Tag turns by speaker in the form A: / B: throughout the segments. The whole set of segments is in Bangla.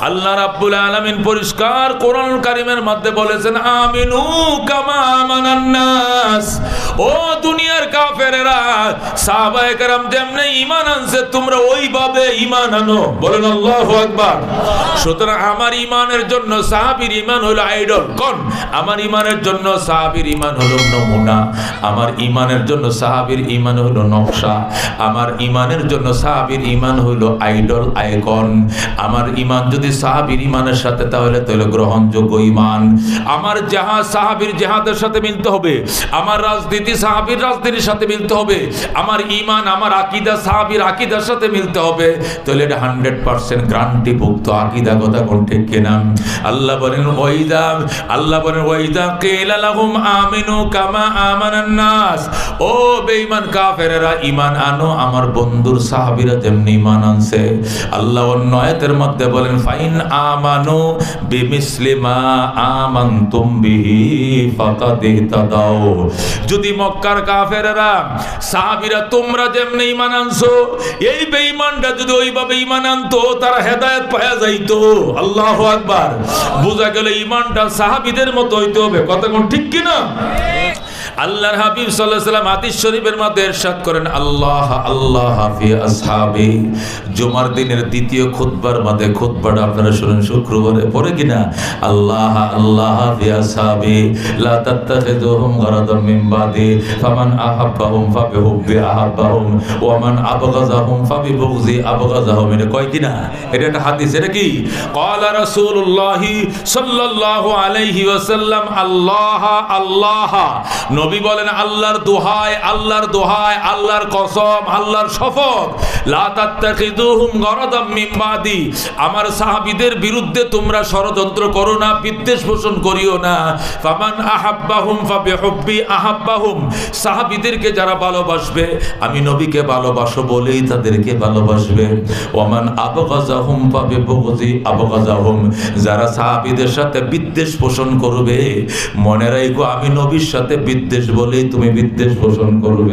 A: আল্লাহ রাব্বুল আলামিন পরিষ্কার কোরআন কারিমের মধ্যে বলেছেন, আমিনু কামা আমানান নাস। ও দুনিয়ার কাফেরেরা, সাহাবায়ে কেরাম যেমনি ঈমান আনছে, তোমরা ওইভাবে ঈমান আনো। বলেন আল্লাহু আকবার। সুতরাং আমার ঈমানের জন্য সাহাবীর ঈমান হলো আইডল। কোন? আমার ঈমানের জন্য সাহাবীর ঈমান হলো নমুনা। আমার ঈমানের জন্য সাহাবীর ঈমান হলো নকশা। আমার ঈমানের জন্য সাহাবীর ঈমান হলো আইডল আইকন। আমার ঈমান যদি সাহাবীর ঈমানের সাথে, তাহলে তাহলে গ্রহণযোগ্য ঈমান। আমার সাহাবীর সাথে মিলতে হবে, আমার রাজনীতি সাহাবীর রাজনীতির সাথে মিলতে হবে, আমার ঈমান, আমার আকীদা সাহাবীর আকীদার সাথে মিলতে হবে, তাহলে এটা হান্ড্রেড পার্সেন্ট গ্রান্টিভুক্ত আকীদা কথা কোন ঠিক আল্লাহ বলেন আল্লাহ বলেন কিলা আমিনু কামা আমানান নাস। ও বেঈমান কাফেরেরা, ঈমান আনো, আমার বন্ধুর সাহাবীরা যেমনি ঈমান আনছে। আল্লাহ অন্য আয়াতের মধ্যে বলেন ফাইন আমানু বিমিসলি মা আমানতুম বিহি ফাকাদ ইহতাদাও যদি মক্কার কাফেরেরা, সাহাবীরা তোমরা যেমনি ঈমান আনছো, এই বেঈমানটা যদি ওইভাবে ঈমান আনতো, তারা হেদায়েত পাওয়া যাইতো। আল্লাহু আকবার। বোঝা গেল ঈমানটা সাহাবীদের মতো হইতে হবে। কথা কোন ঠিক কি না আল্লাহর হাবিব আলাইহি সাল্লাম হাদিস শরীফের মধ্যে ইরশাদ করেন, আল্লাহ আল্লাহ হাফি আসহাবি। জুমার দিনের দ্বিতীয় খুতবার মধ্যে খুতবাটা আপনারা শুনেন শুক্রবারে পরে কিনা? আল্লাহ আল্লাহ হাফি আসহাবি। লা তাত্তাখিযুহুম গারাদাম মিন বাদি। ফামান আহাব্বাহুম ফাবিহুব্বি আহাব্বাহুম। ওয়া মান আবগাযাহুম ফাবিবুগযি আবগাযাহুম এটা কয় কিনা? এটা একটা হাদিস, এটা কি? ক্বালা রাসূলুল্লাহ সাল্লাল্লাহু আলাইহি ওয়াসাল্লাম, আল্লাহ আল্লাহ। নবী বলেন আল্লাহর দোহায় আল্লাহর দোহায় আল্লাহর কসম আল্লাহর শপথ। আমার সাহাবীদের বিরুদ্ধে তোমরা ষড়যন্ত্র করো না, বিদ্বেষ পোষণ করিও না। সাহাবীদেরকে যারা ভালোবাসবে, আমি নবীকে ভালোবাসো বলেই তাদেরকে ভালোবাসবে। ওমান আবগাজাহুম আবগাজাহুম। যারা সাহাবীদের সাথে বিদ্বেষ পোষণ করবে, মনে রাখো আমি নবীর সাথে বিদ্বেষ বলেই তুমি বিদ্বেষ পোষণ করবে।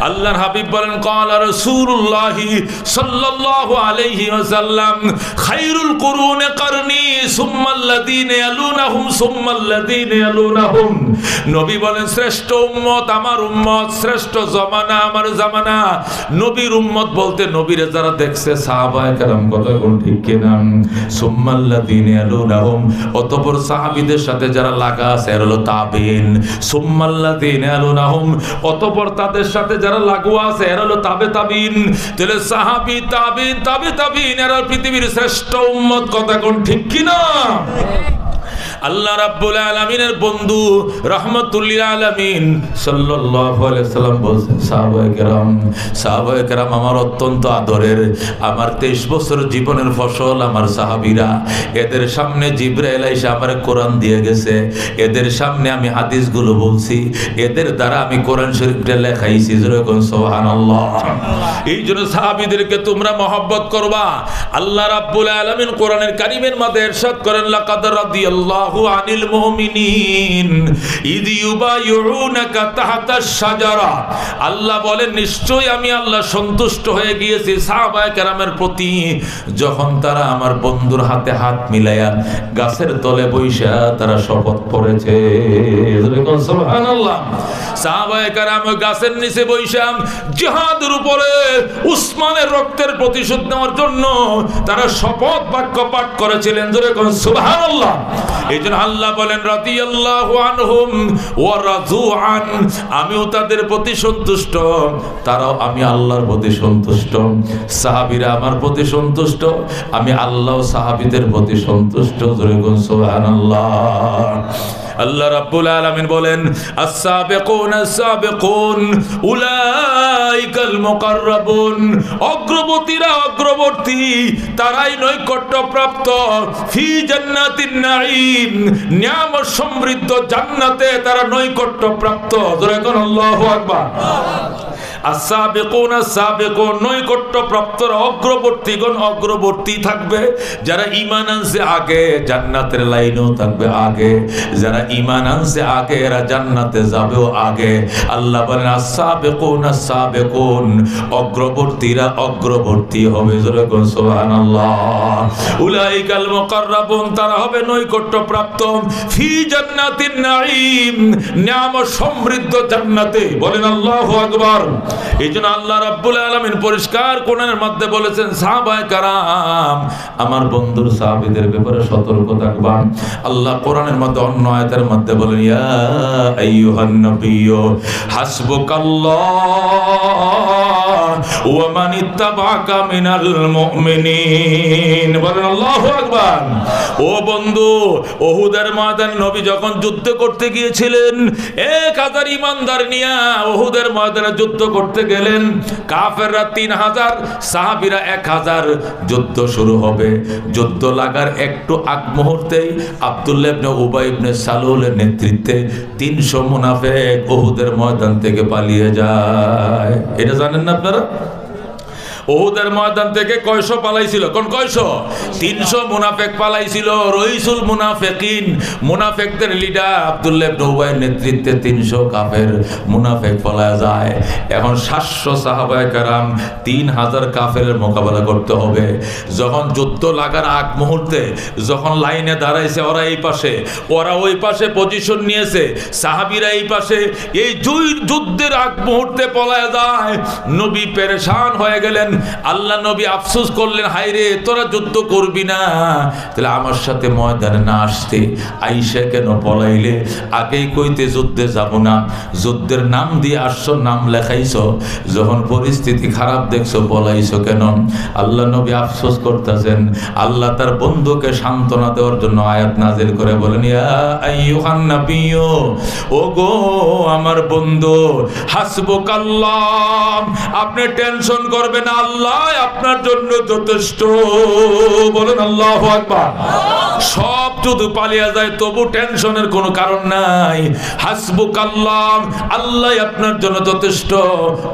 A: আল্লাহর হাবিব হাবিব বলেন, কলা রসুল্লাহি সাল্লাল্লাহু আলাইহি ওয়াসাল্লাম খায়রুল কুরুন কারণি সুম্মাল্লাদিন আলুনাহুম সুম্মাল্লাদিন আলুনাহুম নবী বলেন, শ্রেষ্ঠ উম্মত আমার উম্মত, শ্রেষ্ঠ জামানা আমার জামানা। নবীর উম্মত বলতে নবীরে যারা দেখছে, সাহাবায়ে কেরাম, কথা কোন ঠিক কিনা? সুম্মাল্লাদিন আলুনাহুম অতঃপর সাহাবীদের সাথে যারা লাগা আছে, এর হলো তাবেন। সুম্মাল্লাদিন আলুনাহুম অতঃপর তাদের সাথে যারা লাগোয়া তাবিন। তাবিন পৃথিবীর শ্রেষ্ঠ উম্মত কথা কোন ঠিক কিনা? আল্লাহ রাব্বুল আলামিনের বন্ধু রহমতুল্লিল আলামিন সাল্লাল্লাহু আলাইহি সাল্লাম বলছেন, সাহাবায়ে কেরাম সাহাবায়ে কেরাম আমার অত্যন্ত আদরের। আমার 23 বছর জীবনের ফসল আমার সাহাবীরা। এদের সামনে জিবরাইল এসে আমার কোরআন দিয়ে গেছে। এদের সামনে আমি হাদিসগুলো বলছি। এদের দ্বারা আমি কোরআন শরীফটা লেখাইছি যেরকম সুবহানাল্লাহ। এই জন্য সাহাবীদেরকে তোমরা মহব্বত করবা। আল্লাহ রাব্বুল আলামিন কোরআনের কারিমের মধ্যে ইরশাদ করেন, লাকাদ রাদিয়াল্লাহু আনিল মুমিনিন। তাহতা শাজারা। আল্লাহ বলেন আমি আল্লাহ সন্তুষ্ট হয়ে গিয়েছি সাহাবায়ে কেরামের প্রতি। যখন তারা আমার বন্ধুর হাতে হাত গাছের তলে বইসা তারা শপথ সুবহানাল্লাহ। সাহাবায়ে কেরাম গাছের নিচে বইসা জিহাদের উপরে উসমানের রক্তের প্রতিশোধ নেওয়ার জন্য তারা শপথ বাক্য পাঠ করেছিলেন। সুবহানাল্লাহ। আমিও তাদের প্রতি সন্তুষ্ট। তারাও আমি আল্লাহর প্রতি সন্তুষ্ট। সাহাবিরা আমার প্রতি সন্তুষ্ট। আমি আল্লাহ সাহাবিদের প্রতি সন্তুষ্ট। সুবহানাল্লাহ। আল্লাহ রাব্বুল আলামিন বলেন, আস-সাবিকুন আস-সাবিকুন, উলাইকাল মুকাররাবুন। অগ্রবতীরা অগ্রবর্তী, তারাই নৈকট্য প্রাপ্ত ফি জান্নাতিন নাঈম নিয়ামত সমৃদ্ধ জান্নাতে তারা নৈকট্য প্রাপ্ত জোরে কোন আল্লাহু আকবার। আসাবেকুন আসাবেকুন নৈকট্য প্রাপ্তরা অগ্রবর্তীগণ অগ্রবর্তী থাকবে। যারা ইমান আগে, জান্নাতের লাইনেও থাকবে আগে। যারা ইমান আগে, এরা জান্নাতে যাবেও আগে। আল্লাহ বলেন আসাবেকুন আসাবেকুন অগ্রবর্তীরা অগ্রবর্তী হবে। জোরে কোন সুবহানাল্লাহ। উলাইকাল মুকাররাবুন, তারা হবে নৈকট্য প্রাপ্ত ফি জান্নাতিন নাঈম নিয়াম সমৃদ্ধ জান্নাতে। বলেন আল্লাহু আকবার। এই জন্য আল্লাহ আলামিন পরিষ্কার কোরআনের মধ্যে বলেছেন কারাম, আমার বন্ধুর সাহাবীদের ব্যাপারে সতর্ক থাকবা আল্লাহ কোরআনের মধ্যে অন্য মধ্যে বলেন নবী যখন যুদ্ধ করতে গিয়েছিলেন, এক হাজার ইমানদার নিয়ে ওহুদের ময়দানে যুদ্ধ করতে গেলেন। কাফেররা তিন হাজার, সাহাবিরা এক হাজার। যুদ্ধ শুরু হবে। যুদ্ধ লাগার একটু আগ মুহূর্তেই আবদুল্লাবনে উবাইবনে উবাই ইবনে সালুলের নেতৃত্বে তিনশো মুনাফেক ওহুদের ময়দান থেকে পালিয়ে যায়। এটা জানেন না আপনারা? ওহুদের ময়দান থেকে কয়শো পালাইছিল? কোন কয়শো? তিনশো মুনাফেক পালাইছিল। রইসুল মুনাফেকিন। মুনাফেকদের লিডার আব্দুল্লাহ ইবনে উবাইয়ের নেতৃত্বে তিনশো কাফের মুনাফেক পালায় যায়। এখন সাতশো সাহাবায়ে কারাম তিন হাজার কাফের মোকাবেলা করতে হবে। যখন যুদ্ধ লাগার আগ মুহূর্তে যখন লাইনে দাঁড়াইছে, ওরা এই পাশে, ওরা ওই পাশে পজিশন নিয়েছে। সাহাবিরা এই পাশে, এই যুদ্ধের আগ মুহূর্তে পলায় যায়। নবী পেরেশান হয়ে গেলেন। আল্লাহ নবী আফসোস করলেন হাই রে তোরা যুদ্ধ করবি না। তাহলে আমার সাথে ময়দানে না আসতে আইসা কেন পলাইলে আগেই কইতে যুদ্ধে যাব না। যুদ্ধের নাম দিয়ে আসছো, নাম লেখাইছো। যখন পরিস্থিতি খারাপ দেখছ পলাইছো কেন? আল্লাহ নবী আফসোস করতেছেন। আল্লাহ তার বন্ধুকে সান্ত্বনা দেওয়ার জন্য আয়াত নাজিল করে বলেন আমার বন্ধু, হাসবুকাল্লাহ, আপনি টেনশন করবেন না আল্লাহ আপনার জন্য যথেষ্ট। বলেন আল্লাহু আকবার। সব যদি পালিয়ে যায়, তবু টেনশনের কোনো কারণ নাই। হাসবুকাল্লাহ, আল্লাহ আল্লাহ আপনার জন্য যথেষ্ট।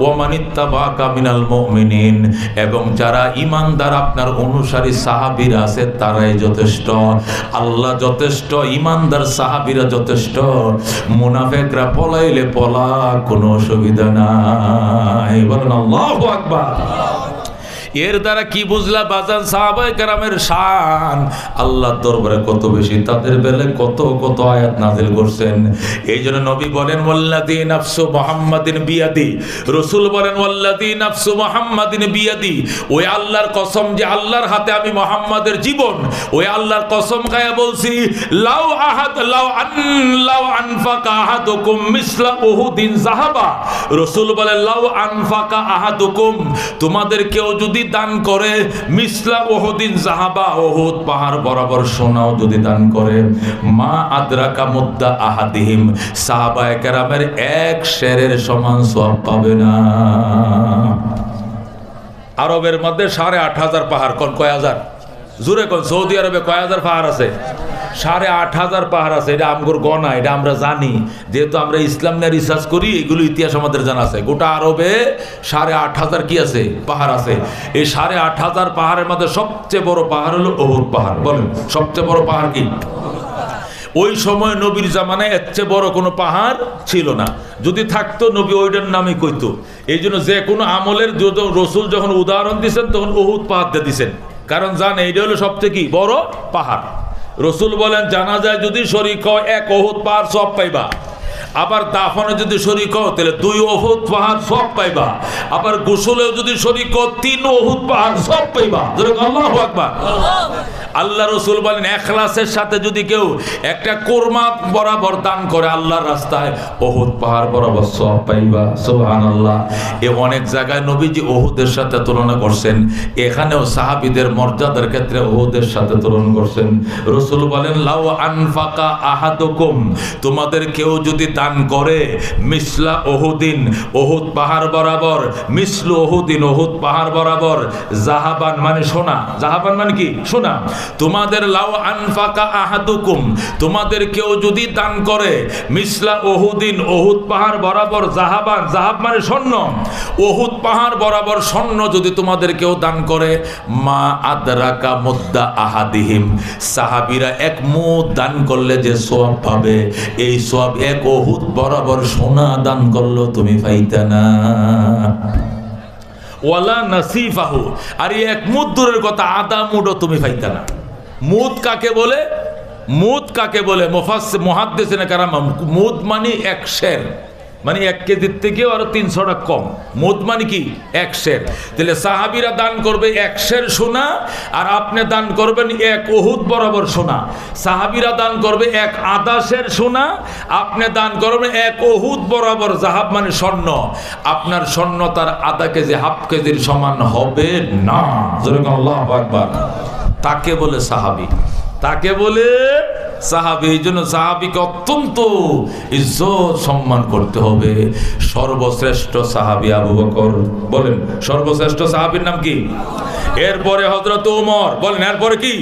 A: ওমানিত্তাবাকা মিনাল মুমিনিন, এবং যারা ইমানদার আপনার অনুসারী সাহাবীরা আছে, তারাই যথেষ্ট। আল্লাহ যথেষ্ট ইমানদার সাহাবিরা যথেষ্ট। মুনাফেকরা পলাইলে পলা, কোনো অসুবিধা নাই। বলেন আল্লাহু আকবার। এর দ্বারা কি বুঝলা বাজান সাহাবাই কারামের শান? আল্লাহ দরবারে কত বেশি, তাদের বেলে কত কত আয়াত নাজিল করছেন। এই জন্য নবী বলেন ওয়াল্লাদি নাফসু মুহাম্মাদিন বিয়াদি। রসুল বলেন ওয়াল্লাদি নাফসু মুহাম্মাদিন বিয়াদি। ওই আল্লাহর কসম যে আল্লাহর হাতে আমি মুহাম্মাদের জীবন, ওই আল্লাহর কসম খায়া বলছি, লাউ আহাদ, লাউ আন, লাউ আনফাকা আহাদুকুম মিসলা উহুদিন যাহাবা রসুল বলেন, লাউ আনফাকা আহাদুকুম, তোমাদের কেউ যদি দান করে, মিসলা ওহদিন জাহাবা ওহুদ পাহাড় বরাবর সোনাও যদি দান করে, মা আদ্রাকা মুদ্দা আহাদিহিম, সাহাবায়ে কেরামের এক শেরের সমান সব পাবে না। আরবের মধ্যে সাড়ে আট হাজার পাহাড়, কোন কয় হাজার? জুড়ে কোন? সৌদি আরবে কয় হাজার পাহাড় আছে? সাড়ে আট হাজার পাহাড় আছে, এটা আমগুর গণা এটা আমরা জানি। যেহেতু আমরা ইসলাম নিয়ে রিসার্চ করি, এগুলো ইতিহাস আমাদের জানা আছে। গোটা আরবে সাড়ে আট হাজার কি আছে? পাহাড় আছে। এই সাড়ে আট হাজার পাহাড়ের মধ্যে সবচেয়ে বড় পাহাড় হলো ওহুদ পাহাড়। বলেন, সবচেয়ে বড় পাহাড় কি? ওই সময় নবীর জামানায় এর চেয়ে বড় কোনো পাহাড় ছিল না। যদি থাকতো, নবী ওইটার নামে কইতো। এই জন্য যে কোনো আমলের রসুল যখন উদাহরণ দিছেন, তখন ওহুদ পাহাড় দিয়ে দিছেন। কারণ জান, এইটা হলো সবচেয়ে কি? বড় পাহাড়। রসুল বলেন জানাজায় যদি শরীর এক ওহুদ পার সব পাইবা। আবার দাফনে যদি শরিক হও, তাহলে দুই ওহুদ পাহাড় সব পাইবা। আবার গোসলেও যদি শরিক হও, তিন ওহুদ পাহাড় সব পাইবা। আল্লাহু আকবার। আল্লাহ রসুল বলেন, এখলাসের সাথে যদি কেউ একটা কোরমা বরাবর দান করে, আল্লাহর রাস্তায় ওহুদ পাহাড় বরাবর সব পাইবা। সোহান আল্লাহ এ অনেক জায়গায় নবীজি ওহুদের সাথে তুলনা করছেন। এখানেও সাহাবিদের মর্যাদার ক্ষেত্রে ওহুদের সাথে তুলনা করছেন। রসুল বলেন, লাউ আনফাকা আহাদুকুম। তোমাদের কেউ যদি দান করে। মিসলা ওহুদিন, ওহুদ পাহাড় বরাবর। মিসলু ওহুদিন, ওহুদ পাহাড় বরাবর। জাহাবান মানে সোনা। জাহাবান মানে কি? সোনা। তোমাদের লাউ আনফাকা আহাদুকুম। তোমাদের কেউ যদি দান করে, মিসলা ওহুদিন, ওহুদ পাহাড় বরাবর জাহাবান। জাহাব মানে স্বর্ণ। ওহুদ পাহাড় বরাবর স্বর্ণ যদি তোমাদের কেউ দান করে, মা আদরাকা মুদ্দা আহাদিহিম। সাহাবিরা এক মুদ দান করলে যে সোয়াব পাবে। এই সোয়াব এক ওহুদ বরাবর সোনা দান করল, তুমি পাইতে না। ওয়ালা নাসিফাহু। আর এক মুদ দূরের কথা, আদা মুডও তুমি পাইতে না। মুদ কাকে বলে? মুদ কাকে বলে? মোফাস মহাদ্দেশ কারাম, মুদ মানে এক শের। মানে এক কেজির থেকেও আরও তিনশো টাকা কম। মুদ মানে কি? এক শের। তাহলে সাহাবিরা দান করবে এক শের সোনা, আর আপনি দান করবেন এক ওহুদ বরাবর সোনা। সাহাবিরা দান করবে এক আদাসের সোনা, আপনি দান করবেন এক ওহুদ বরাবর জাহাব মানে স্বর্ণ। আপনার স্বর্ণ তার আধা কেজি, হাফ কেজির সমান হবে না। যেরকম আল্লাহ আকবার। তাকে বলে সাহাবি। তাকে বলে সাহাবি, এই জন্য সাহাবিকে অত্যন্ত ইজ্জত সম্মান করতে হবে। সর্বশ্রেষ্ঠ সাহাবি আবু বকর, বলেন, সর্বশ্রেষ্ঠ সাহাবির নাম কি? এরপরে হজরত উমর বলেন, এরপরে কি?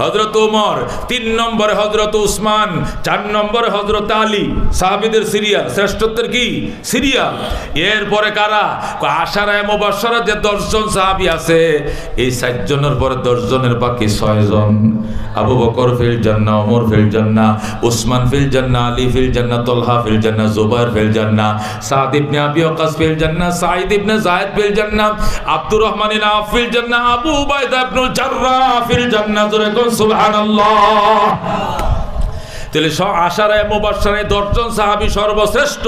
A: হজরত উমর তিন নম্বরে হজরত উসমান, চার নম্বরে হজরত আলী, সাহাবিদের সিরিয়াল শ্রেষ্ঠত্বের কি? সিরিয়াল এরপরে কারা? আশারায় মোবাসরা যে দশজন সাহাবি আছে, এই সাতজনের পরে দশজনের বাকি ছয়জন। আবু বকর ফিল জান্না ওমর ফিল জান্না উসমান ফিল জান্না আলী ফিল জান্না তলহা ফিল জান্না জুবাইর ফিল জান্না সাদ ইবনে আবি ওয়াক্কাস ফিল জান্না সাঈদ ইবনে যায়েদ ফিল আব্দুর রহমান ইবনে ফিল আবু উবাইদা ইবনুল জাররাহ ফিল জান্না জোরে কোন সুবহানাল্লাহ তাহলে সব আশারায় মোবাসারায় দশজন সাহাবি সর্বশ্রেষ্ঠ।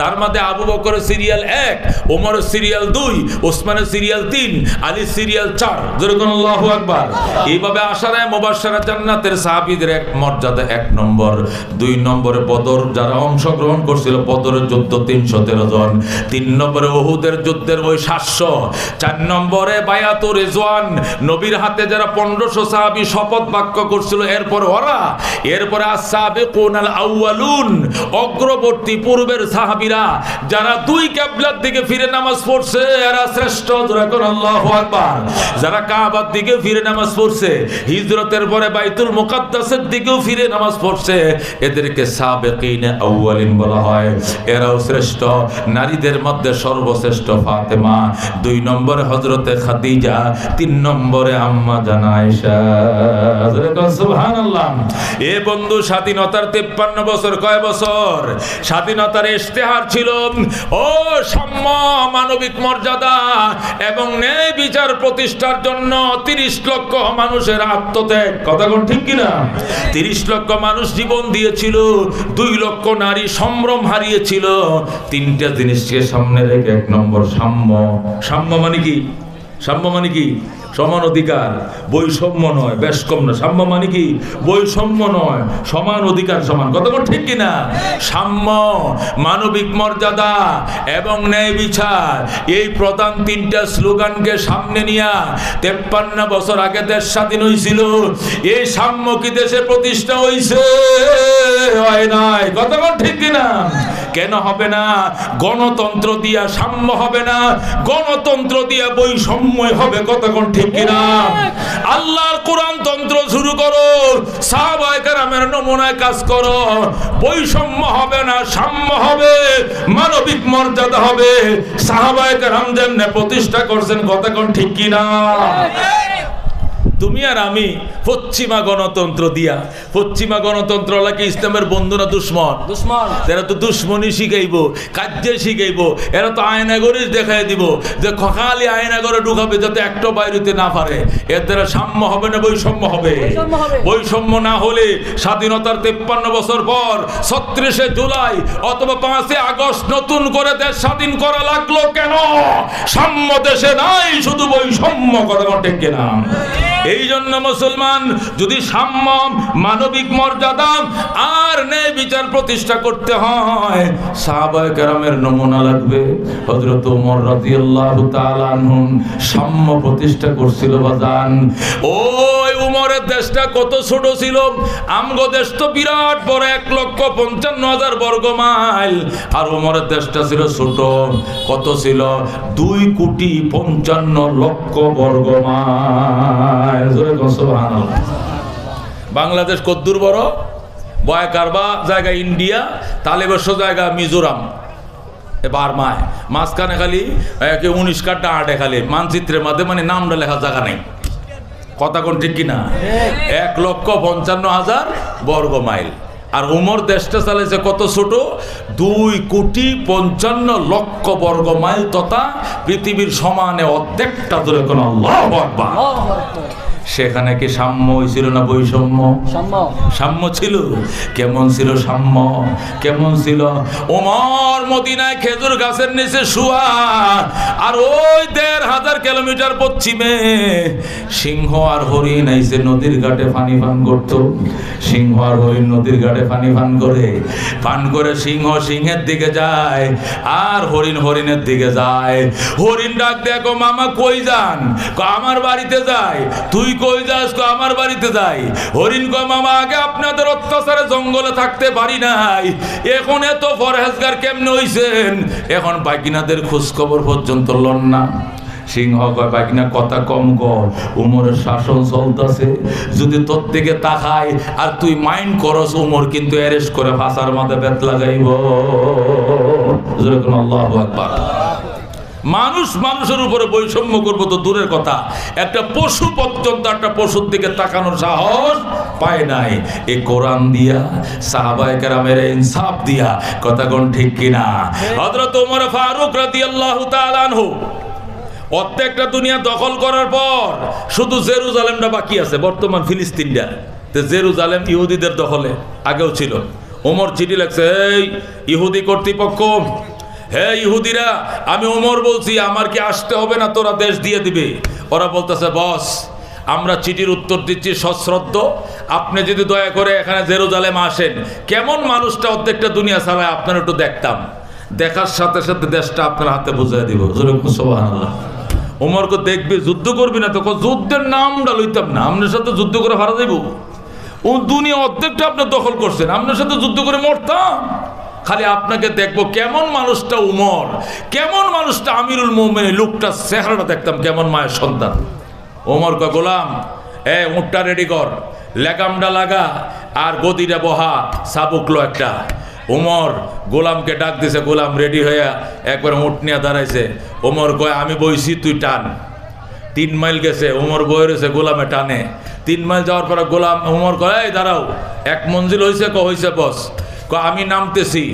A: তার মধ্যে আবু বকরের সিরিয়াল এক, ওমরের সিরিয়াল দুই, ওসমানের সিরিয়াল তিন আলী সিরিয়াল চার। যেরকম আল্লাহ আকবার? এইভাবে আশারায় মোবাসারা জান্নাতের সাহাবিদের এক মর্যাদা এক নম্বর। দুই নম্বরে বদর, যারা অংশগ্রহণ করছিল, বদরের যুদ্ধ তিনশো তেরো জন। তিন নম্বরে ওহুদের যুদ্ধের ওই সাতশো। চার নম্বরে বায়াতুর রেজওয়ান, নবীর হাতে যারা পনেরোশো সাহাবি শপথ বাক্য করছিল, এরপর ওরা, এরপরে আল অগ্রবর্তী পূর্বের সাহাবীরা, যারা দুই কিবলার দিকে ফিরে নামাজ পড়ছে, এরা শ্রেষ্ঠ। যারা কাবার দিকে ফিরে নামাজ পড়ছে, হিজরতের পরে বাইতুল মুকাদ্দাসের দিকেও ফিরে নামাজ পড়ছে, এদেরকে বলা হয়। এরাও শ্রেষ্ঠ। নারীদের মধ্যে সর্বশ্রেষ্ঠ ফাতেমা। দুই নম্বরে হজরতে খাদিজা, তিন নম্বরে আম্মা জানা সুবহানাল্লাহ। এ বন্ধু স্বাধীনতার তেপ্পান্ন বছর কয় বছর? স্বাধীনতার ইশতেহার ছিল, ও সাম্য মানবিক মর্যাদা এবং ন্যায় বিচার প্রতিষ্ঠার জন্য তিরিশ লক্ষ মানুষের আত্মত্যাগ। কথা কোন ঠিক কিনা? তিরিশ লক্ষ মানুষ জীবন দিয়েছিল, দুই লক্ষ নারী সম্ভ্রম হারিয়েছিল। তিনটা জিনিসকে সামনে রেখে এক নম্বর সাম্য। সাম্য মানে কি? সাম্য মানে কি? সমান অধিকার, বৈষম্য নয়, বেশ কম না সাম্য মানে কি? বৈষম্য নয়, সমান অধিকার, সমান। কথা ঠিক কিনা? সাম্য, মানবিক মর্যাদা এবং ন্যায় বিচার। এই প্রধান তিনটা স্লোগানকে সামনে নিয়া তেপ্পান্ন বছর আগে দেশ স্বাধীন হয়েছিল এই সাম্য কি দেশে প্রতিষ্ঠা হয়েছে হয় নাই। কথা ঠিক কিনা? কেন হবে না? গণতন্ত্র দিয়া সাম্য হবে না। গণতন্ত্র দিয়া বৈষম্য হবে কতক্ষণ ঠিক কিনা? আল্লাহর কোরআন তন্ত্র শুরু করো। সাহাবায়ে কেরামের নমুনায় কাজ করো। বৈষম্য হবে না, সাম্য হবে, মানবিক মর্যাদা হবে। সাহাবায়ে কেরাম যেমনে প্রতিষ্ঠা করছেন কতক্ষণ ঠিক কিনা? তুমি আর আমি পশ্চিমা গণতন্ত্র দিয়া। পশ্চিমা গণতন্ত্র লাগে ইসলামের বন্ধুরা দুশ্মন?
B: দুশ্মন।
A: এরা তো দুশ্মনী শিখাইব কার্যে শিখাইব এরা তো আয়নাগরে দেখাই দিব। যে খালি আয়নাগরে ঢুকাবে যাতে একটা বাইরেতে না পারে। এর দ্বারা সাম্য হবে না বৈষম্য হবে।
B: বৈষম্য হবে।
A: বৈষম্য না হলে স্বাধীনতার তেপ্পান্ন বছর পর ছত্রিশে জুলাই অথবা পাঁচে আগস্ট নতুন করে দেশ স্বাধীন করা লাগল কেন? সাম্য দেশে নাই শুধু বৈষম্য কথা ঠিক কিনা এই জন্য মুসলমান, যদি সাম্য মানবিক মর্যাদা আর ন্যায় বিচার প্রতিষ্ঠা করতে হয়, সাহাবায়ে কেরামের নমুনা লাগবে। হযরত ওমর রাদিয়াল্লাহু তাআলা আনহুম সাম্য প্রতিষ্ঠা করছিল বাজান। ওই উমরের দেশটা কত ছোট ছিল। আমগো দেশ তো বিরাট বড়, এক লক্ষ পঞ্চান্ন হাজার বর্গ মাইল। আর উমরের দেশটা ছিল ছোট, কত ছিল? দুই কোটি পঞ্চান্ন লক্ষ বর্গ মাইল। বাংলাদেশ কদ্দুর বড় বয়াকারবা জায়গা ইন্ডিয়া তালেবস্য জায়গা মিজোরাম। এ বার্মায় মাঝখানে খালি একে উনিশ কাঠটা আটে খালি মানচিত্রের মধ্যে মানে নামটা লেখা জায়গা নেই। কথা কোন ঠিক কিনা? এক লক্ষ পঞ্চান্ন হাজার বর্গ মাইল। আর উমর দেশটা চালাইছে কত ছোট? দুই কোটি পঞ্চান্ন লক্ষ বর্গ মাইল তথা পৃথিবীর সমানে অর্ধেকটা দূরে কোন আল্লাহ আকবার।
B: আল্লাহু আকবার।
A: সেখানে কি সাম্য হয়েছিল না বৈষম্য? সাম্য। ছিল? কেমন ছিল সাম্য? কেমন ছিল? ওমর মদিনায় খেজুর গাছের নিচে শুয়া আর ওই দেড় হাজার কিলোমিটার পশ্চিমে সিংহ আর হরিণ আইসে নদীর ঘাটে পানি পান করত। সিংহ আর হরিণ নদীর ঘাটে পানি পান করে। পান করে সিংহ সিংহের দিকে যায় আর হরিণ হরিণের দিকে যায়। হরিণ ডাক দেখো মামা কই যান? আমার বাড়িতে যায় তুই আমার বাড়িতে যাই। আপনাদের অত্যাচারে জঙ্গলে থাকতে পারি নাই। এখন এত ফরহেজগার কেমনে হইছেন? এখন বাকিনাদের খোঁজ খবর পর্যন্ত লন না। সিংহ কয় কথা কম কর, উমরের শাসন চলতেছে। যদি তোর দিকে তাকায় আর তুই মাইন্ড করস, উমর কিন্তু অ্যারেস্ট করে ফাঁসার মাঝে বেত লাগাইব। আল্লাহ মানুষ মানুষের উপরে বৈষম্য করব তো দূরের কথা। একটা পশু পর্যন্ত একটা পশুর দিকে তাকানোর সাহস পায় নাই। এ কোরআন দিয়া সাহাবায়ে কেরামের ইনসাফ দিয়া কথা কোন ঠিক কিনা? হযরত ওমর ফারুক রাদিয়াল্লাহু তাআলা আনহু প্রত্যেকটা দুনিয়া দখল করার পর শুধু জেরুজালেমটা বাকি আছে বর্তমান ফিলিস্তিনটা। তো জেরুজালেম ইহুদিদের দখলে আগেও ছিল। ওমর চিঠি লাগছে এই ইহুদি কর্তৃপক্ষ হে ইহুদিরা আমি ওমর বলছি আমার কি আসতে হবে না তোরা দেশ দিয়ে দিবে? ওরা বলতেছে বস আমরা চিঠির উত্তর দিচ্ছি সশ্রদ্ধ। আপনি যদি দয়া করে এখানে জেরুজালেম আসেন কেমন মানুষটা অর্ধেকটা দুনিয়া ছাড়ায় আপনার একটু দেখতাম। দেখার সাথে সাথে দেশটা আপনার হাতে বুঝাই দিব। ওমরকে দেখবি যুদ্ধ করবি না তো কয়, যুদ্ধের নামটা লইতাম না। আপনার সাথে যুদ্ধ করে হারা দেব ও দুনিয়া অর্ধেকটা আপনার দখল করছেন আপনার সাথে যুদ্ধ করে মরতাম। খালি আপনাকে দেখব কেমন মানুষটা উমর, কেমন মানুষটা আমিরুল মোমেন লোকটা চেহারাটা দেখতাম কেমন মায়ের সন্তান। ওমর কয়, গোলাম, এ উঁটটা রেডি কর, লেগামটা লাগা, আর গদিটা বহা সাবুকলো একটা। ওমর গোলামকে ডাক দিছে, গোলাম রেডি হইয়া একবার উঠ নিয়ে দাঁড়াইছে। ওমর কয়, আমি বইছি, তুই টান। তিন মাইল গেছে ওমর বয়ে রয়েছে গোলামে টানে। তিন মাইল যাওয়ার পরে গোলাম ওমর কয়, "এই দাঁড়াও, এক মঞ্জিল হয়েছে ক হয়েছে বস। ক আমি নামতেছি।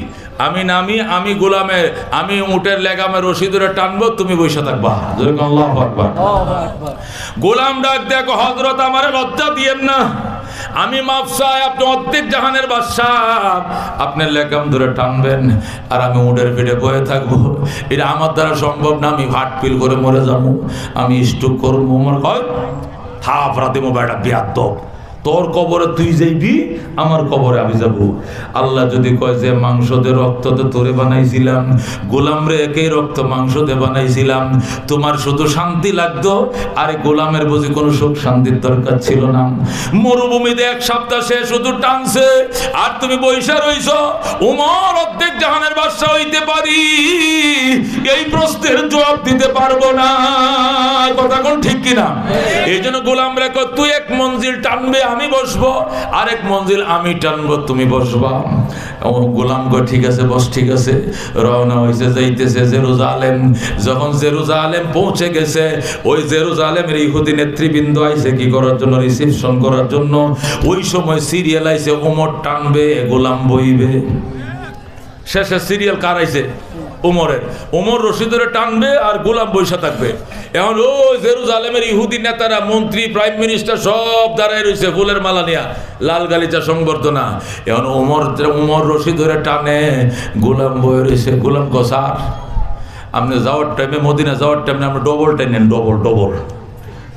A: আমি নামি আমি গোলামে আমি উটের লেগামে রশি ধরে টানবো তুমি বসে থাকবা। গোলাম ডাক দেখো হজরত আমার লজ্জা দিয়েন না। আমি মাফ আপনি অর্ধেক জাহানের বাদশাহ। আপনার লেগাম ধরে টানবেন আর আমি উডের পিঠে বয়ে থাকব। এটা আমার দ্বারা সম্ভব না আমি ভাট পিল করে মরে যাব। আমি স্টুক করব আমার হয় থাপ রাতে মোবাইলটা বিয়াদ তোর কবরে তুই যাইবি আমার কবরে আমি যাব। আল্লাহ যদি কয় যে মাংস দে রক্ত দে তোরে বানাইছিলাম। গোলাম রে একই রক্ত মাংস দে বানাইছিলাম। তোমার শুধু শান্তি লাগতো আরে গোলামের বুঝি কোনো সুখ শান্তির দরকার ছিল না। মরুভূমিতে এক সপ্তাহ সে শুধু টানছে আর তুমি বৈশা রইছ উমর অর্ধেক জাহানের বাদশা হইতে পারি। এই প্রশ্নের জবাব দিতে পারব না। কথা কোন ঠিক কিনা? এই জন্য গোলাম রেখো তুই এক মঞ্জিল টানবে আমি বসবো, আরেক মঞ্জিল আমি টানবো, তুমি বসবা। ও গোলাম গো ঠিক আছে, বস, ঠিক আছে। রওনা হয়েছে যাইতেছে জেরুজালেম। যখন জেরুজালেম পৌঁছে গেছে, ওই জেরুজালেমের ইহুদি নেতৃবৃন্দ আইছে কি করার জন্য, রিসেপশন করার জন্য। ওই সময় সিরিয়াল আইছে, ওমর টানবে, গোলাম বইবে। শেষে সিরিয়াল কার আইছে? উমরের উমর রশিদরে টানবে আর গোলাম বৈশা থাকবে। এখন ও জেরুজালেমের ইহুদি নেতারা, মন্ত্রী, প্রাইম মিনিস্টার সব দাঁড়ায় রয়েছে ফুলের মালা নিয়া। লাল গালিচা সংবর্ধনা। এখন উমর উমর রশি ধরে টানে, গোলাম বয়ে রয়েছে। গোলাম কসার। আপনি যাওয়ার টাইমে মদিনা যাওয়ার টাইমে আপনি ডবল টেনেন ডবল ডবল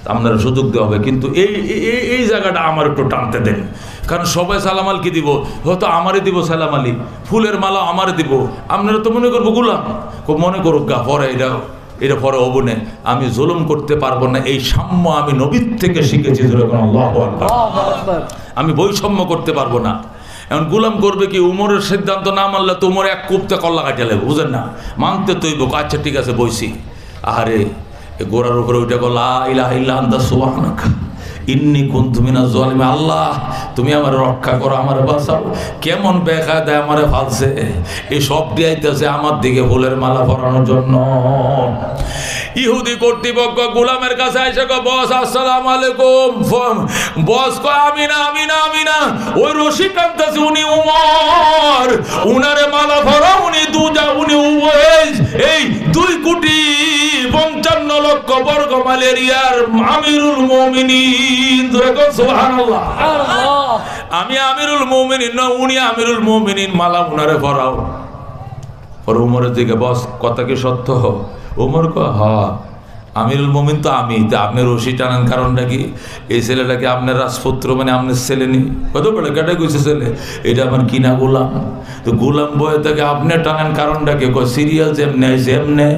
A: আপনারা সুযোগ দেওয়া হবে। কিন্তু এই, এই- জায়গাটা আমার একটু টানতে দেন। কারণ সবাই সালাম আল কি দিব? হয়তো আমারে দিব সালাম আলী। ফুলের মালা আমারে দিব। আপনারা তো মনে করব গুলাম। মনে করুক, গা পরে এটা এটা পরে অবনে। আমি জুলুম করতে পারব না। এই সাম্য আমি নবীর থেকে শিখেছি। আমি বৈষম্য করতে পারব না। এখন গুলাম করবে কি? উমরের সিদ্ধান্ত না মানলে তো উমর এক কুপতে কল্লা কাটিয়ে বুঝেন না? মানতে তৈব। আচ্ছা ঠিক আছে, বইছি। আরে গোড়ার উপরে ওইটা গলা ইলা ইল্লা আন্দা সুবহানাক। ইন্নি কুন্তুমিনা জলিমে আল্লাহ, তুমি আমার রক্ষা করো, আমার বাঁচাও। কেমন বেখা দেয় আমারে ফালছে। এই সব দিয়াইতেছে আমার দিকে ফুলের মালা পরানোর জন্য। ইহুদি কর্তৃপক্ষ গোলামের কাছে এসে কো বস আসসালাম আলাইকুম। বস কো আমি না আমি না আমি না ওই রশি টানতেছে উনি উমর। উনারে মালা ভরা উনি দুজা উনি উমর এই দুই কোটি পঞ্চান্ন লক্ষ বর্গ মালেরিয়ার আমিরুল মুমিনিন। সুবহানাল্লাহ। আমি আমিরুল মুমিনিন না উনি আমিরুল মুমিনিন মালা উনারে ভরাও পরে উমরের দিকে বস কথা কি সত্য? উমর ক হ আমিরুল মোমিন তো আমি। তা আপনি রশি টানান কারণটা কি? এই ছেলেটাকে আপনার রাজপুত্র মানে আপনার ছেলে নি কত বলে কেটে কইছে ছেলে? এটা আমার কিনা গোলাম? তো গোলাম বয়ে থেকে আপনি টানান কারণটা কি? কয় সিরিয়াল যেমনে এমনে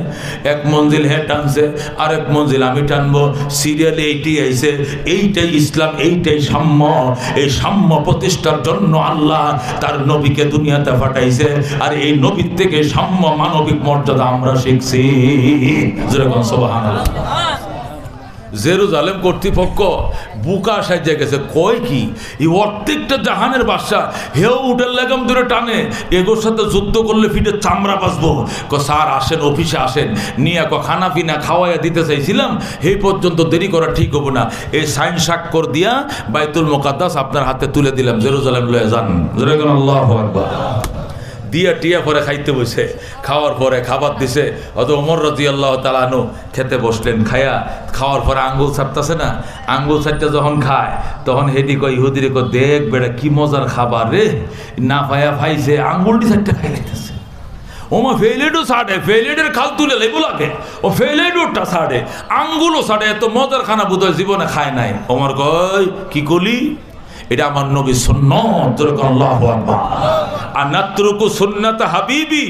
A: এক মঞ্জিল হে টানছে আর এক মঞ্জিল আমি টানবো। সিরিয়ালে এইটি আইছে, এইটাই ইসলাম, এইটাই সাম্য। এই সাম্য প্রতিষ্ঠার জন্য আল্লাহ তার নবীকে দুনিয়াতে পাঠাইছে। আর এই নবীর থেকে সাম্য মানবিক মর্যাদা আমরা শিখছি। যেরকম সুবহানাল্লাহ। জেরুজালেম কর্তৃপক্ষ বুকা সাজে গেছে। কয় কি? এই অর্ধেকটা জাহানের বাদশা হেও উঠের লাগাম ধরে টানে। এগোর সাথে যুদ্ধ করলে ফিটে চামড়া বাঁচবো। ক স্যার, আসেন, অফিসে আসেন। নিয়ে ক খানা পিনা খাওয়াইয়া দিতে চাইছিলাম। এই পর্যন্ত দেরি করা ঠিক হব না। এই সাইন স্বাক্ষর দিয়া বাইতুল মোকাদ্দাস আপনার হাতে তুলে দিলাম। জেরুজালেম লয়ে যান। আল্লাহ দিয়া টিয়া পরে খাইতে বসে, খাওয়ার পরে খাবার দিছে। অত ওমর রাজি আল্লাহ তালানু খেতে বসলেন, খায়া, খাওয়ার পরে আঙ্গুল ছাড়তেছে না? আঙ্গুল ছাড়তে যখন খায়, তখন হেডি কয় ইহুদিরে কয়, দেখ বেড়া কি মজার খাবার রে। না পায়া ভাইছে আঙ্গুলটি ছাড়তে খাই লাইতেছে। ওমা, ফেলেডও সাড়ে ফেলেডের খাল তুলে লেবু লাগে। ও ফেলেডোরটা সাড়ে আঙ্গুলও সাড়ে এত মজার খানা বোধহয় জীবনে খায় নাই। ওমর কয়, কি করলি এটা আমার নবী সুন্নত আল্লাহু আকবার। আর নাত্রুকু সুন্নাত হাবিবি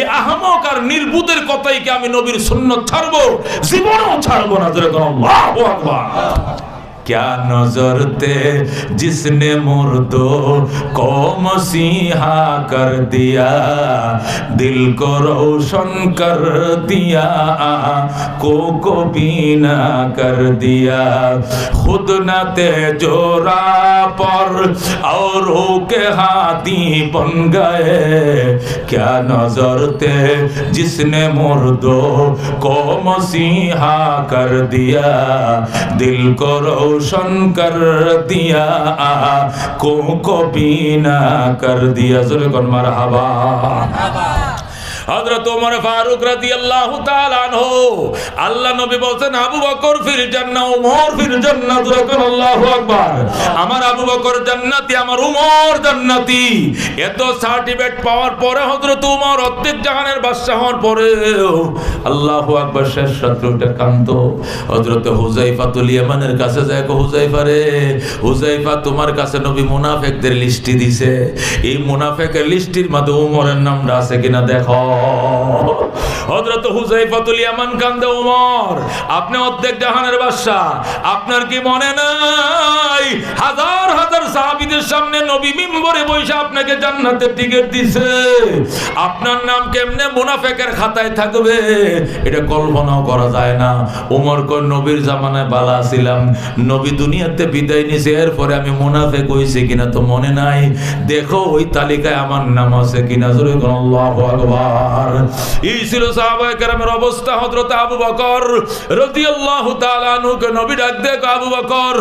A: এ আহমক আর নির্বুদের কথাই কি আমি নবীর সুন্নত ছাড়বো? জীবনও ছাড়বো না क्या नजर थे जिसने मुर्दो को मसीहा कर दिया दिल को रोशन कर दिया को को बीना कर दिया खुद न तेजोरा पर और के हाथी बन गए क्या नजर थे जिसने मुर्दो को मसीहा कर दिया दिल को रोशन कर दिया को को बीना कर दिया जुल्कन मरहबा হযরত ওমর ফারুক তাআলা আনহু, আল্লাহ নবী বলেন আবু বকর ফিল জান্নাহ ওমর ফিল জান্নাত রাকান আল্লাহু আকবার। আমার আবু বকর জান্নাতি, আমার ওমর জান্নাতি। এত সার্টিফিকেট পাওয়ার পরে হযরত ওমর অর্ধেক জাহানের বাদশা হওয়ার পরে আল্লাহু আকবার শেষ রাত্রিটা কান্ত হযরত হুজাইফাতুল ইয়ামানের কাছে যায় হুজাইফা রে হুজাইফা তোমার কাছে নবী মুনাফিকদের লিস্টি দিছে। এই মুনাফিকের লিস্টির মধ্যে ওমরের নামটা আছে কিনা দেখো। হযরত হুজাইফাতুল ইয়ামান কান্দে ওমর আপনি অর্ধেক জাহানের বাদশাহ, আপনার কি মনে নাই? হাজার হাজার সাহাবীদের সামনে নবী মিম্বরে বসে আপনাকে জান্নাতের টিকিট দিছে। আপনার নাম কেমনে মুনাফিকের খাতায় থাকবে? এটা কল্পনাও করা যায় না। ওমর কর নবীর জামানায় বালা ছিলাম। নবী দুনিয়াতে বিদায় নিছে, এরপরে আমি মুনাফেক হইছি কিনা তো মনে নাই। দেখো ওই তালিকায় আমার নাম আছে কিনা, জোরে আকবার। এই ছিল সাহাবায়ে কেরামের অবস্থা, হযরত আবু বকর রাদিয়াল্লাহু তাআলা নবী ডাক দেখ, আবু বকর,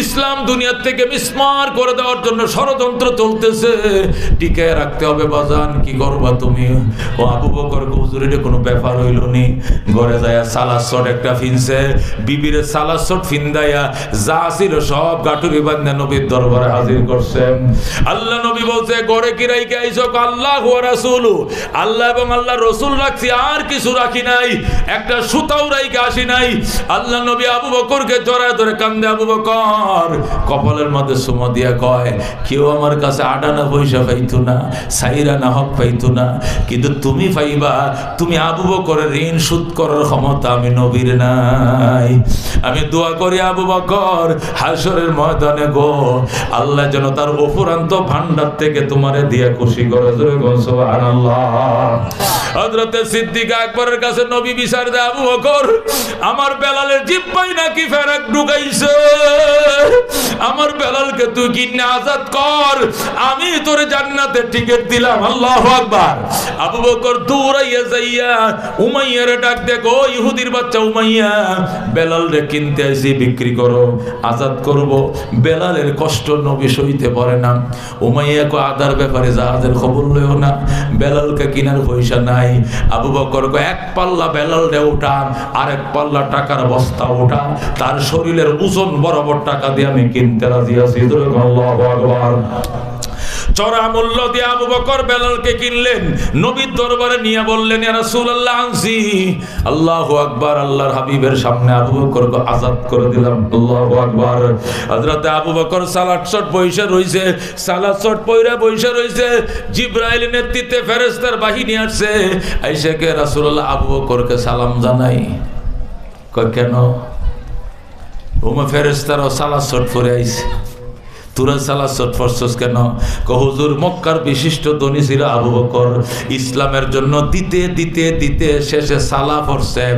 A: ইসলাম দুনিয়ার থেকে মিসমার করে দেওয়ার জন্য ষড়যন্ত্র চলতেছে। টিকে রাখতে হবে, বাজান, কি করবা তুমি? ও আবু বকর হুজুর কোনো ব্যাপার হইল নি? ঘরে যায় সালাসট একটা ফিনছে, বিবিরে সালাসট ফিন্দাইয়া যা ছিল সব গাটুরি বান্ধে নবীর দরবারে হাজির করছেন। আল্লাহ নবী বলছে গড়ে কি রাইকে আইছো? আল্লাহ ওয়া রাসূলু। আল্লাহ এবং আল্লাহ রসুল রাখছি, আর কিছু রাখি নাই। একটা সুতাও রাইকে আসি নাই। আল্লাহ নবী আবু বকরকে জড়ায় ধরে কান্দে, আবু বকর, কপালের মধ্যে উপমা দিয়া কয়, কেউ আমার কাছে আডানা পয়সা পাইতো না, সাইরা না হক পাইতো না। কিন্তু তুমি পাইবা, তুমি আবু বকরের ঋণ শোধ করার ক্ষমতা আমি নবীর নাই। আমি দোয়া করি আবু বকর, হাসরের ময়দানে গো, আল্লাহ যেন তার অফুরান্ত ভান্ডার থেকে তোমারে দিয়া খুশি করে আমার বেলালকে তুই আজাদ কর। আমি তোর জান্নাতে টিকিট দিলাম। আল্লাহু আকবার। আবু বকর দৌড়াইয়া যাইয়া উমাইয়ার ডাক দেখো ইহুদির বাচ্চা উমাইয়া কিনতে বিক্রি করো, আজাদ করব। বেলালের কষ্ট নবী সইতে পারে না। উমাইয়া কো আদার ব্যাপারে জাহাজের খবর লইও না। বেলালকে কিনার পয়সা নাই। আবু বকর কো এক পাল্লা বেলাল রে ওঠা আর এক পাল্লা টাকার বস্তা ওঠা তার শরীরের ওজন বরাবর টাকা দিয়ে আমি কিনতে রাজি আছি। চড়া মূল্য দিয়ে আবু বকর বেলালকে কিনলেন, নবীর দরবারে নিয়ে বললেন আল্লাহর হাবিবের সামনে আবু আজাদ করে দিলাম। আবু বকর জিব্রাইলের নেতৃত্বে ফেরেশতার বাহিনী আসছে। আবু বকরকে সালাম জানাই। কেন? সালাত শট পরে তুরা সালা সটফরসস কেন? কহুজুর মক্কার বিশিষ্ট ধনী ছিল আবু বকর। ইসলামের জন্য দিতে দিতে দিতে শেষে সালা ফরছেন।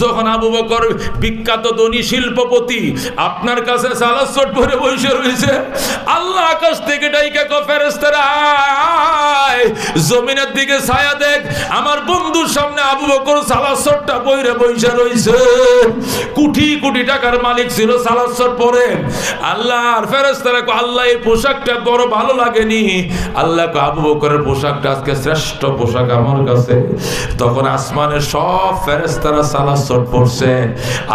A: যখন আবু বকর বিখ্যাত ধনী শিল্পপতি আপনার কাছে সালা সট ভরে বসে রয়েছে, আল্লাহ আকাশ থেকে ডাইকা কো জমিনের দিকে ছায়া দেখ, আমার বন্ধুর সামনে আবু বকর সালা সটটা বইরে বইসা রইছে কোটি কোটি টাকার মালিক ছিল সালাদ সট পরে। আল্লাহ আর ফেরেশতারা কো আল্লাহ এই পোশাকটা বড় ভালো লাগেনি। আল্লাহ আবু বকরের পোশাকটা আজকে শ্রেষ্ঠ পোশাক আমার কাছে। তখন আসমানের সব ফেরেস্তারা সালা সট পড়ছে।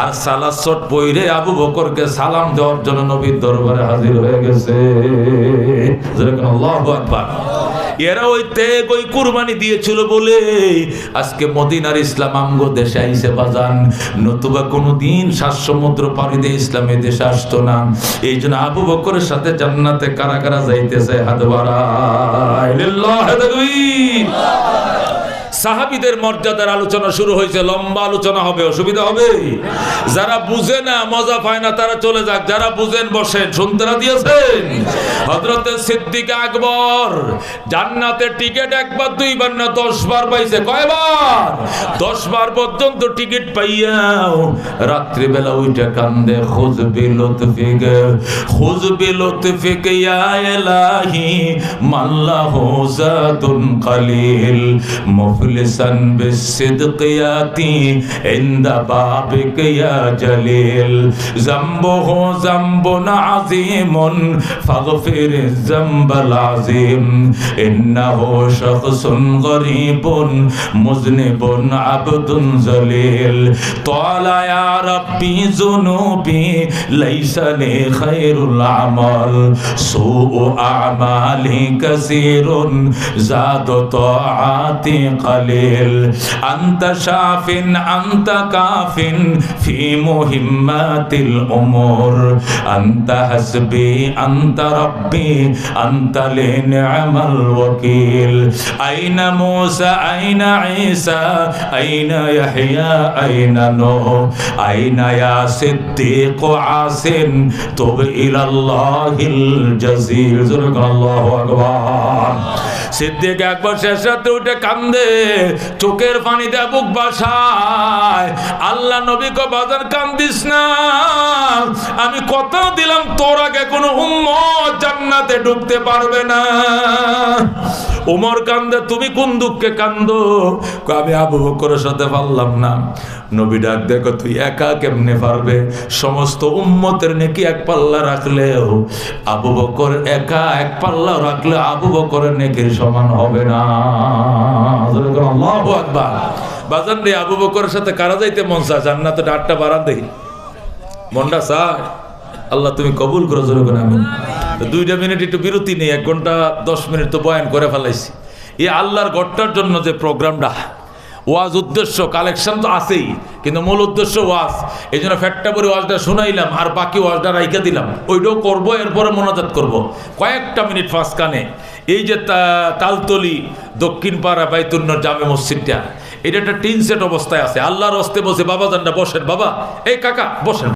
A: আর সালা সট পইরে আবু বকরকে সালাম দেওয়ার জন্য নবীর দরবারে হাজির হয়ে গেছে। আল্লাহু আকবার। এরা ওই ত্যাগ, ওই কুরবানি দিয়েছিল বলে আজকে মদিনার ইসলাম আঙ্গ দেশে আইসে বাজান। নতুবা কোনো দিন সাত সমুদ্র পাড়ি দিয়ে ইসলামে দেশে আসতো না। এই জন্য আবু বকরের সাথে জান্নাতে কারা কারা যাইতেছে হাত তাকবীর। সাহাবিদের মর্যাদার আলোচনা শুরু হয়েছে, লম্বা আলোচনা হবে, অসুবিধা হবে যারা বুঝে না, মজা পায় না, তারা চলে যাক। যারা বুঝেন, বসেন। শুনতে না দিয়েছেন হজরতে সিদ্দিক আকবর জান্নাতের টিকিট একবার, দুইবার না দশ বার পাইছে। কয়বার? দশ বার পর্যন্ত টিকিট পাইয়াও রাত্রিবেলা উইটা কান্দে খোঁজ বিলত ফিগে খোঁজ বিলত ফিকে ইয়া মাল্লাহু জাদুন কালিল مخلصا بالصدق ياتي عند بابك يا جليل ذنبه ذنب عظيم فاغفر الذنب العظيم إنه شخص غريب مذنب عبد ذليل طال يا ربي ذنوبي ليس لي خير العمل سوء أعمالي كثير زاد طاعاتي قليل أنت شاف أنت كاف في مهمات الأمور. أنت حسبي أنت ربي أنت لنعم الوكيل. أين موسى؟ أين عيسى؟ أين يحيى؟ أين نوح؟ أين يا صديق عاصم؟ تب إلى الله الجزيل. الله أكبر. সিদ্দিক একবার শেষ রাত্রে উঠে কান্দে, চোখের পানিতে বুক বাসায়। আল্লাহ নবী বাজার কান্দিস না। আমি কথা দিলাম, তোর আগে কোনো উম্মত জান্নাতে ঢুকতে পারবে না। উমর কান্দে, তুমি কোন দুঃখে কান্দো? আমি আবু বকরের সাথে পারলাম না। নবী ডাক দেখো তুই একা কেমনে পারবে? সমস্ত উম্মতের নাকি এক পাল্লা রাখলেও, আবু বকর একা এক পাল্লা রাখলে আবু বকরের নেকির সমান হবে না। বাজান রে, আবু বকরের সাথে কারা যাইতে মন চায়? জান্নাতে ডাটটা বাড়ান দেখি মনটা চায়। আল্লাহ, তুমি কবুল করো, জোরে করে আমি দুইটা মিনিট একটু বিরতি নেই, এক ঘণ্টা দশ মিনিট তো বয়ান করে ফেলাইছি। এই আল্লাহর ঘরটার জন্য যে প্রোগ্রামটা, ওয়াজ উদ্দেশ্য, কালেকশন তো আছেই, কিন্তু মূল উদ্দেশ্য ওয়াজ। এই জন্য ফ্যাটটা করে ওয়াজটা শুনাইলাম, আর বাকি ওয়াজটা রাইখা দিলাম। ওইটাও করব, এরপরে মোনাজাত করব। কয়েকটা মিনিট ফাঁস কানে এই যে তালতলি দক্ষিণ পাড়া বাইতুন্নর জামে মসজিদটা, এটা একটা টিন সেট অবস্থায় আছে। আল্লাহর অস্তে বসে, বাবা জানটা বসেন বাবা। এই কাকা, বসেন।